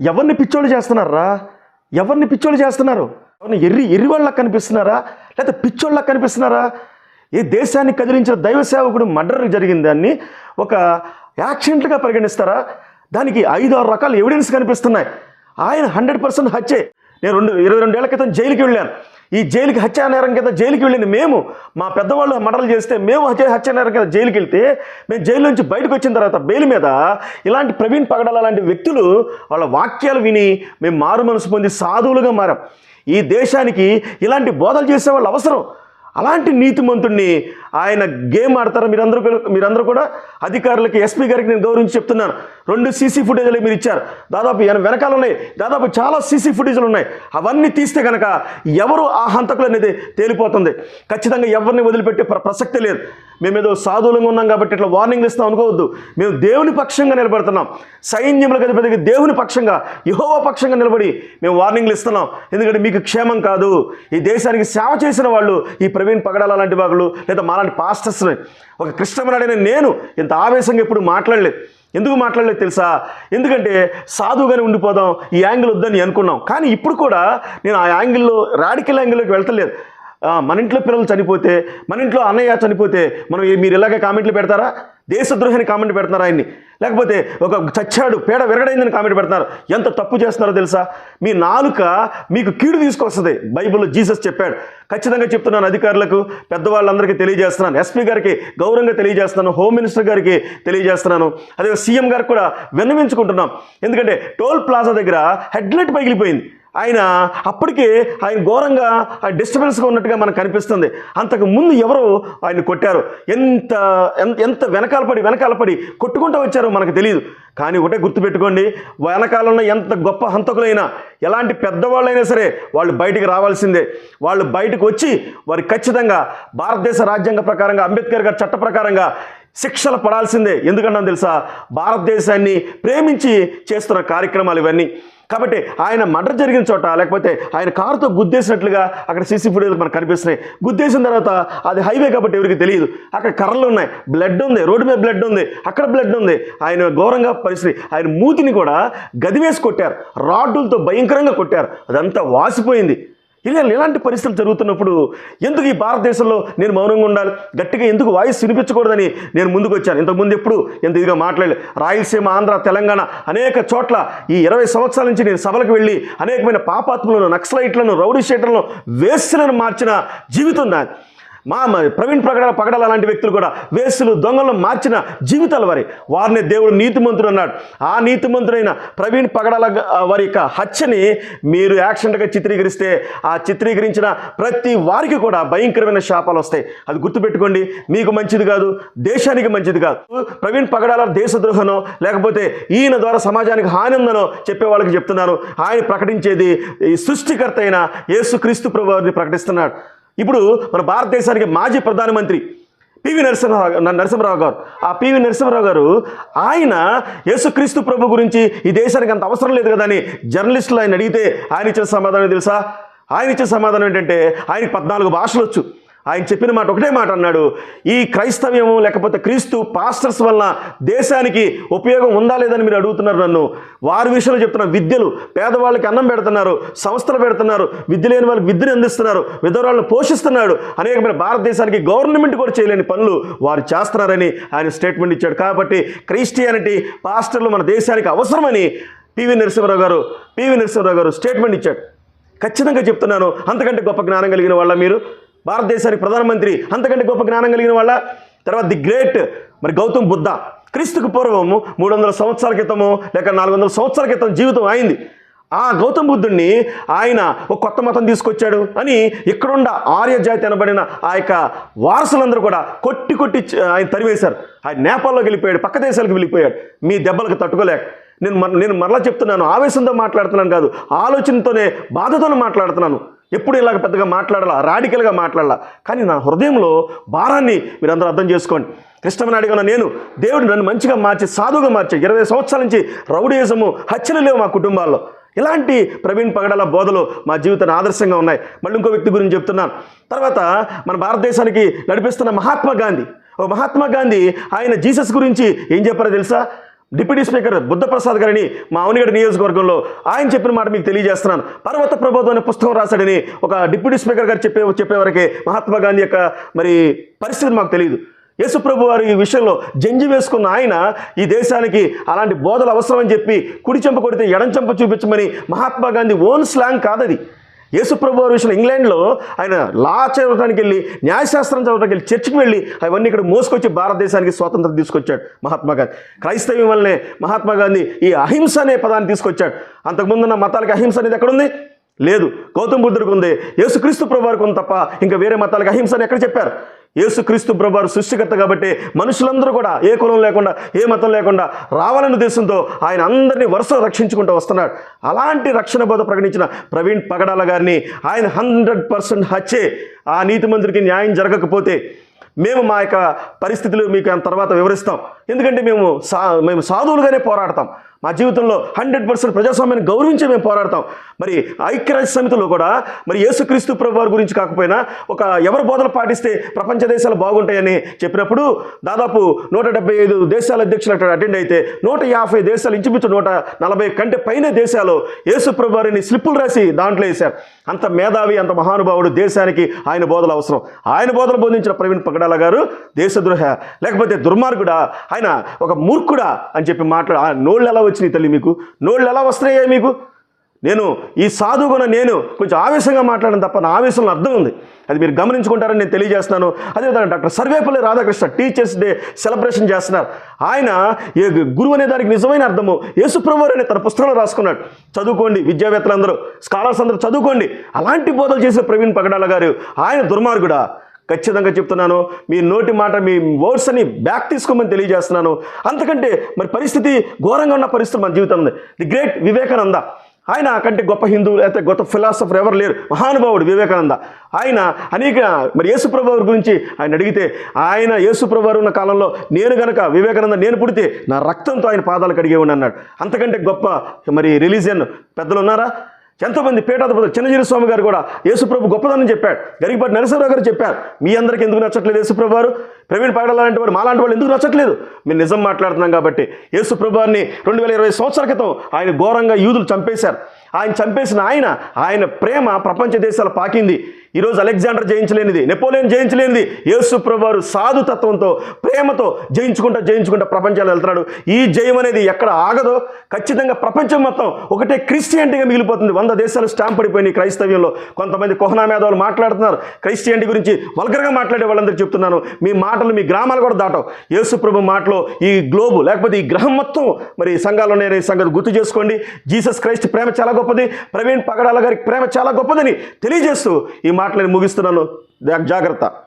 ఎవరిని పిచ్చోళ్ళు చేస్తున్నారా? ఎవరిని పిచ్చోళ్ళు చేస్తున్నారు? ఎవరిని ఎర్రి ఎర్రి వాళ్ళకి కనిపిస్తున్నారా? లేకపోతే పిచ్చోళ్ళకి కనిపిస్తున్నారా? ఏ దేశాన్ని కదిలించిన దైవ సేవకుడు మర్డర్ జరిగిన దాన్ని ఒక యాక్సిడెంట్గా పరిగణిస్తారా? దానికి ఐదు ఆరు రకాల ఎవిడెన్స్ కనిపిస్తున్నాయి. ఆయన హండ్రెడ్ పర్సెంట్ హత్యే. నేను రెండు ఇరవై రెండేళ్ళ క్రితం జైలుకి వెళ్ళాను. ఈ జైలుకి హత్యా నేరం కింద జైలుకి వెళ్ళిన మేము. మా పెద్దవాళ్ళు మర్డర్లు చేస్తే మేము హత్యా నేరం కింద జైలుకి వెళ్తే మేము జైలు నుంచి బయటకు వచ్చిన తర్వాత బెయిల్ మీద ఇలాంటి ప్రవీణ్ పగడాల లాంటి వ్యక్తులు వాళ్ళ వాక్యాలు విని మేము మారు మనసు పొంది సాధువులుగా మారాం. ఈ దేశానికి ఇలాంటి బోధలు చేసే వాళ్ళు అవసరం. అలాంటి నీతిమంతుడిని ఆయన గేమ్ ఆడతారా? మీరందరూ కూడా మీరందరూ కూడా అధికారులకి ఎస్పీ గారికి నేను గౌరవించి చెప్తున్నాను. రెండు సీసీ ఫుటేజ్లు మీరు ఇచ్చారు. దాదాపు ఎన- వెనకాల ఉన్నాయి. దాదాపు చాలా సీసీ ఫుటేజ్లు ఉన్నాయి. అవన్నీ తీస్తే కనుక ఎవరు ఆ హంతకులు అనేది తేలిపోతుంది. ఖచ్చితంగా ఎవరిని వదిలిపెట్టే ప్రసక్తి లేదు. మేమేదో సాధువులంగా ఉన్నాం కాబట్టి ఇట్లా వార్నింగ్లు ఇస్తాం అనుకోవద్దు. మేము దేవుని పక్షంగా నిలబడుతున్నాం. సైన్యములకు అధిపతికి దేవుని పక్షంగా యహోవ పక్షంగా నిలబడి మేము వార్నింగ్లు ఇస్తున్నాం. ఎందుకంటే మీకు క్షేమం కాదు. ఈ దేశానికి సేవ చేసిన వాళ్ళు ఈ ప్రవీణ్ పగడాల లాంటి వాళ్ళు లేదా మాలాంటి పాస్టర్స్ని ఒక కృష్ణమనాడైన నేను ఇంత ఆవేశంగా ఎప్పుడు మాట్లాడలేదు ఎందుకు మాట్లాడలేదు తెలుసా? ఎందుకంటే సాధువుగానే ఉండిపోదాం ఈ యాంగిల్ వద్దని అనుకున్నాం. కానీ ఇప్పుడు కూడా నేను ఆ యాంగిల్లో రాడికల్ యాంగిల్లోకి వెళ్తలేదు. మన ఇంట్లో పిల్లలు చనిపోతే మన ఇంట్లో అన్నయ్య చనిపోతే మనం మీరు ఇలాగే కామెంట్లు పెడతారా? దేశద్రోహిని కామెంట్ పెడుతున్నారు ఆయన్ని. లేకపోతే ఒక చచ్చాడు పేడ విరగడైందని కామెంట్ పెడతారు ఎంత తప్పు చేస్తున్నారో తెలుసా? మీ నాలుక మీకు కీడు తీసుకొస్తుంది. బైబిల్లో జీసస్ చెప్పాడు. ఖచ్చితంగా చెప్తున్నాను అధికారులకు పెద్దవాళ్ళందరికీ తెలియజేస్తున్నాను. ఎస్పీ గారికి గౌరవంగా తెలియజేస్తున్నాను. హోమ్ మినిస్టర్ గారికి తెలియజేస్తున్నాను. అదే సీఎం గారికి కూడా విన్నవించుకుంటున్నాం. ఎందుకంటే టోల్ ప్లాజా దగ్గర హెడ్లైట్ పగిలిపోయింది. ఆయన అప్పటికే ఆయన ఘోరంగా డిస్టర్బెన్స్గా ఉన్నట్టుగా మనకు కనిపిస్తుంది. అంతకు ముందు ఎవరు ఆయన కొట్టారు. ఎంత ఎంత- ఎంత వెనకాల పడి వెనకాల పడి కొట్టుకుంటూ వచ్చారో మనకు తెలియదు కానీ ఒకటే గుర్తుపెట్టుకోండి వెనకాలన్న ఎంత గొప్ప హంతకులైనా ఎలాంటి పెద్దవాళ్ళైనా సరే వాళ్ళు బయటికి రావాల్సిందే. వాళ్ళు బయటకు వచ్చి వారు ఖచ్చితంగా భారతదేశ రాజ్యాంగ ప్రకారంగా అంబేద్కర్ గారి చట్ట ప్రకారంగా శిక్షలు పడాల్సిందే. ఎందుకంటే తెలుసా భారతదేశాన్ని ప్రేమించి చేస్తున్న కార్యక్రమాలు ఇవన్నీ. కాబట్టి ఆయన మర్డర్ జరిగిన చోట లేకపోతే ఆయన కారుతో గుద్దేసినట్లుగా అక్కడ సీసీ ఫుటేజ్లు మనకు కనిపిస్తున్నాయి. గుద్దేసిన తర్వాత అది హైవే కాబట్టి ఎవరికి తెలియదు. అక్కడ కర్రలు ఉన్నాయి. బ్లడ్ ఉంది. రోడ్డు మీద బ్లడ్ ఉంది. అక్కడ బ్లడ్ ఉంది. ఆయన ఘోరంగా పరిస్థితి. ఆయన మూతిని కూడా గదివేసి కొట్టారు. రాడ్డులతో భయంకరంగా కొట్టారు. అదంతా వాసిపోయింది. ఇలా ఇలాంటి పరిస్థితులు జరుగుతున్నప్పుడు ఎందుకు ఈ భారతదేశంలో నేను మౌనంగా ఉండాలి? గట్టిగా ఎందుకు వాయిస్ వినిపించకూడదని నేను ముందుకు వచ్చాను. ఇంతకుముందు ఎప్పుడు ఎంత ఇదిగా మాట్లాడలేదు రాయలసీమ ఆంధ్ర తెలంగాణ అనేక చోట్ల ఈ ఇరవై సంవత్సరాల నుంచి నేను సభలకు వెళ్ళి అనేకమైన పాపాత్ములను నక్సలైట్లను రౌడీ షేటర్లను వేస్తులను మార్చిన జీవితం నాది. మా ప్రవీణ్ ప్రకటన పగడాల లాంటి వ్యక్తులు కూడా వేసులు దొంగలను మార్చిన జీవితాలు వారి. వారిని దేవుడు నీతిమంతుడు అన్నాడు. ఆ నీతిమంతుడైన ప్రవీణ్ పగడాల వారి యొక్క హత్యని మీరు యాక్సిడెంట్గా చిత్రీకరిస్తే ఆ చిత్రీకరించిన ప్రతి వారికి కూడా భయంకరమైన శాపాలు వస్తాయి. అది గుర్తుపెట్టుకోండి. మీకు మంచిది కాదు దేశానికి మంచిది కాదు. ప్రవీణ్ పగడాల దేశద్రోహనో లేకపోతే ఈయన ద్వారా సమాజానికి హాని ఉందనో చెప్పే వాళ్ళకి చెప్తున్నాను. ఆయన ప్రకటించేది ఈ సృష్టికర్త అయిన యేసుక్రీస్తు ప్రభు ప్రకటిస్తున్నాడు. ఇప్పుడు మన భారతదేశానికి మాజీ ప్రధానమంత్రి పివి నరసింహరావు నరసింహరావు గారు. ఆ పివి నరసింహరావు గారు ఆయన యేసుక్రీస్తు ప్రభు గురించి ఈ దేశానికి అంత అవసరం లేదు కదా అని జర్నలిస్టులు ఆయన అడిగితే ఆయన ఇచ్చిన సమాధానం తెలుసా? ఆయన ఇచ్చిన సమాధానం ఏంటంటే ఆయనకి పద్నాలుగు భాషలు వచ్చు. ఆయన చెప్పిన మాట ఒకటే మాట అన్నాడు. ఈ క్రైస్తవ్యము లేకపోతే క్రీస్తు పాస్టర్స్ వలన దేశానికి ఉపయోగం ఉందా లేదని మీరు అడుగుతున్నారు నన్ను. వారి విషయంలో చెప్తున్న విద్యలు పేదవాళ్ళకి అన్నం పెడుతున్నారు సంస్థలు పెడుతున్నారు విద్య లేని వాళ్ళకి విద్యను అందిస్తున్నారు విధవరాలను పోషిస్తున్నాడు. అనేకమైన భారతదేశానికి గవర్నమెంట్ కూడా చేయలేని పనులు వారు చేస్తున్నారని ఆయన స్టేట్మెంట్ ఇచ్చాడు. కాబట్టి క్రైస్టియానిటీ పాస్టర్లు మన దేశానికి అవసరమని పివి నరసింహరావు గారు పివి నరసింహరావు గారు స్టేట్మెంట్ ఇచ్చాడు ఖచ్చితంగా చెప్తున్నాను. అంతకంటే గొప్ప జ్ఞానం కలిగిన వాళ్ళ మీరు. భారతదేశానికి ప్రధానమంత్రి అంతకంటే గొప్ప జ్ఞానం కలిగిన వాళ్ళ తర్వాత ది గ్రేట్ మరి గౌతమ్ బుద్ధ. క్రీస్తుకు పూర్వము మూడు వందల సంవత్సరాల క్రితము లేక నాలుగు వందల సంవత్సరాల క్రితం జీవితం అయింది. ఆ గౌతమ్ బుద్ధుడిని ఆయన ఒక కొత్త మతం తీసుకొచ్చాడు అని ఇక్కడున్న ఆర్య జాతి అనబడిన ఆ యొక్క వారసులందరూ కూడా కొట్టి కొట్టి ఆయన తరివేశారు. ఆయన నేపాల్లోకి వెళ్ళిపోయాడు పక్క దేశాలకు వెళ్ళిపోయాడు. మీ దెబ్బలకు తట్టుకోలేక. నేను మర నేను మరలా చెప్తున్నాను ఆవేశంతో మాట్లాడుతున్నాను కాదు ఆలోచనతోనే బాధతోనే మాట్లాడుతున్నాను. ఎప్పుడు ఇలాగ పెద్దగా మాట్లాడాలా? రాడికల్గా మాట్లాడాలా? కానీ నా హృదయంలో భారాన్ని మీరందరూ అర్థం చేసుకోండి. కృష్ణమని అడిగిన నేను దేవుడు నన్ను మంచిగా మార్చి సాధువుగా మార్చి ఇరవై సంవత్సరాల నుంచి రౌడీయజము హత్యలు లేవు మా కుటుంబాల్లో. ఇలాంటి ప్రవీణ్ పగడాల బోధలు మా జీవితాన్ని ఆదర్శంగా ఉన్నాయి. మళ్ళీ ఇంకో వ్యక్తి గురించి చెప్తున్నాను. తర్వాత మన భారతదేశానికి నడిపిస్తున్న మహాత్మా గాంధీ. ఓ మహాత్మా గాంధీ ఆయన జీసస్ గురించి ఏం చెప్పారో తెలుసా? డిప్యూటీ స్పీకర్ బుద్ధప్రసాద్ గారిని మా అవనిగడ నియోజకవర్గంలో ఆయన చెప్పిన మాట మీకు తెలియజేస్తున్నాను. పర్వత ప్రబోధం అనే పుస్తకం రాశాడని ఒక డిప్యూటీ స్పీకర్ గారు చెప్పే చెప్పేవరకే మహాత్మా గాంధీ యొక్క మరి పరిస్థితి మాకు తెలియదు. యేసుప్రభు వారి ఈ విషయంలో జంజి వేసుకున్న ఆయన ఈ దేశానికి అలాంటి బోధలు అవసరమని చెప్పి కుడి చెంప కొడితే ఎడంచెంప చూపించమని మహాత్మా గాంధీ ఓన్ స్లాంగ్ కాదది. యేసుప్రభు వారి విషయంలో ఇంగ్లాండ్లో ఆయన లా చదవడానికి వెళ్ళి న్యాయశాస్త్రం చదవడానికి వెళ్ళి చర్చికి వెళ్ళి అవన్నీ ఇక్కడ మోసుకొచ్చి భారతదేశానికి స్వాతంత్రం తీసుకొచ్చాడు మహాత్మా గాంధీ. క్రైస్తవ్యం వల్లనే మహాత్మా గాంధీ ఈ అహింస అనే పదాన్ని తీసుకొచ్చాడు. అంతకుముందున్న మతాలకి అహింస అనేది ఎక్కడుంది లేదు. గౌతమ బుద్ధుడికి ఉంది. యేసుక్రీస్తు ప్రభువారికి ఉంది తప్ప ఇంకా వేరే మతాలకు అహింస అని ఎక్కడ చెప్పారు? యేసుక్రీస్తు ప్రభువారు సృష్టికర్త కాబట్టి మనుషులందరూ కూడా ఏ కులం లేకుండా ఏ మతం లేకుండా రావాలనే ఉద్దేశంతో ఆయన అందరినీ వరుస రక్షించుకుంటూ వస్తున్నాడు. అలాంటి రక్షణ బోధ ప్రకటించిన ప్రవీణ్ పగడాల గారిని ఆయన హండ్రెడ్ పర్సెంట్ హచ్చే ఆ నీతి మంత్రికి న్యాయం జరగకపోతే మేము మా యొక్క పరిస్థితులు మీకు తర్వాత వివరిస్తాం. ఎందుకంటే మేము సా మేము సాధువులుగానే పోరాడతాం. మా జీవితంలో హండ్రెడ్ పర్సెంట్ ప్రజాస్వామ్యాన్ని గౌరవించి మేము పోరాడతాం. మరి ఐక్యరాజ్య సమితిలో కూడా మరి యేసుక్రీస్తు ప్రభు వారి గురించి కాకపోయినా ఒక ఎవరు బోధన పాటిస్తే ప్రపంచ దేశాలు బాగుంటాయని చెప్పినప్పుడు దాదాపు నూట డెబ్బై ఐదు దేశాల అధ్యక్షులు అక్కడ అటెండ్ అయితే నూట యాభై దేశాలు ఇంచుమించు నూట నలభై కంటే పైన దేశాలు యేసు ప్రభు వారిని స్లిప్పులు రాసి దాంట్లో వేశారు. అంత మేధావి అంత మహానుభావుడు దేశానికి ఆయన బోధలు అవసరం. ఆయన బోధలు బోధించిన ప్రవీణ్ పగడాల గారు దేశద్రోహ లేకపోతే దుర్మార్గుడా ఆయన ఒక మూర్ఖుడా అని చెప్పి మాట్లాడు. ఆ నోళ్ళు ఎలా వచ్చినాయి తల్లి మీకు? నోళ్ళు ఎలా వస్తున్నాయి మీకు? నేను ఈ సాధువున నేను కొంచెం ఆవేశంగా మాట్లాడడం తప్ప నా ఆవేశంలో అర్థం ఉంది. అది మీరు గమనించుకుంటారని నేను తెలియజేస్తున్నాను. అదేవిధంగా doctor Sarvepalli Radhakrishna teachers day celebration చేస్తున్నారు. ఆయన ఏ గురువు అనే దానికి నిజమైన అర్థము. యేసుప్రభు అనే తన పుస్తకంలో రాసుకున్నాడు. చదువుకోండి విద్యావేత్తలందరూ స్కాలర్స్ అందరూ చదువుకోండి. అలాంటి బోధలు చేసిన ప్రవీణ్ పగడాల గారు ఆయన దుర్మార్గుడా. ఖచ్చితంగా చెప్తున్నాను. మీ నోటి మాట మీ వర్డ్స్ అని బ్యాక్ తీసుకోమని తెలియజేస్తున్నాను. అంతకంటే మరి పరిస్థితి ఘోరంగా ఉన్న పరిస్థితి మన జీవితం ఉంది. ది గ్రేట్ వివేకానంద ఆయన కంటే గొప్ప హిందువు లేకపోతే గొప్ప ఫిలాసఫర్ ఎవరు లేరు. మహానుభావుడు వివేకానంద. ఆయన అనేక మరి యేసుప్రభు గురించి ఆయన అడిగితే ఆయన యేసుప్రభు ఉన్న కాలంలో నేను గనక వివేకానంద నేను పుడితే నా రక్తంతో ఆయన పాదాలు కడిగే అన్నాడు. అంతకంటే గొప్ప మరి రిలీజియన్ పెద్దలు ఉన్నారా? ఎంతోమంది పీఠాధిపతులు చిన్నజీరి స్వామి గారు కూడా యేసుప్రభు గొప్పదని చెప్పాడు గరిగిపాటి నరసింహరావు గారు చెప్పారు మీ అందరికి ఎందుకు నచ్చట్లేదు యేసుప్రభు వారు? ప్రవీణ్ పగడాల లాంటి వారు మాలాంటి వాళ్ళు ఎందుకు నచ్చట్లేదు? మేము నిజం మాట్లాడుతున్నాం కాబట్టి యేసుప్రభు వారిని రెండు వేల ఇరవై సంవత్సరాల క్రితం ఆయన ఘోరంగా యూదులు చంపేశారు. ఆయన చంపేసిన ఆయన ఆయన ప్రేమ ప్రపంచ దేశాలు పాకింది. ఈరోజు అలెగ్జాండర్ జయించలేనిది నెపోలియన్ జయించలేనిది యేసు ప్రభువారు సాధుతత్వంతో ప్రేమతో జయించుకుంటా జయించుకుంటా ప్రపంచాలు వెళ్తున్నాడు. ఈ జయం అనేది ఎక్కడ ఆగదో ఖచ్చితంగా ప్రపంచం మొత్తం ఒకటే క్రిస్టియానిటీగా మిగిలిపోతుంది. వంద దేశాలు స్టాంప్ పడిపోయినాయి క్రైస్తవ్యంలో. కొంతమంది కోహనా మేధావులు మాట్లాడుతున్నారు. క్రైస్టియానిటీ గురించి వల్గరగా మాట్లాడే వాళ్ళందరూ చెప్తున్నాను. మీ మాటలు మీ గ్రామాలు కూడా దాటవు యేసు ప్రభు మాటలో ఈ గ్లోబు లేకపోతే ఈ గ్రహం మొత్తం మరి సంఘాలు ఉన్నాయనే సంగతి గుర్తు చేసుకోండి. జీసస్ క్రైస్ట్ ప్రేమ చాలా గొప్పది. ప్రవీణ్ పగడాల గారి ప్రేమ చాలా గొప్పదని తెలియజేస్తూ ఈ మాటలను ముగిస్తున్నాను. జాగ్రత్త.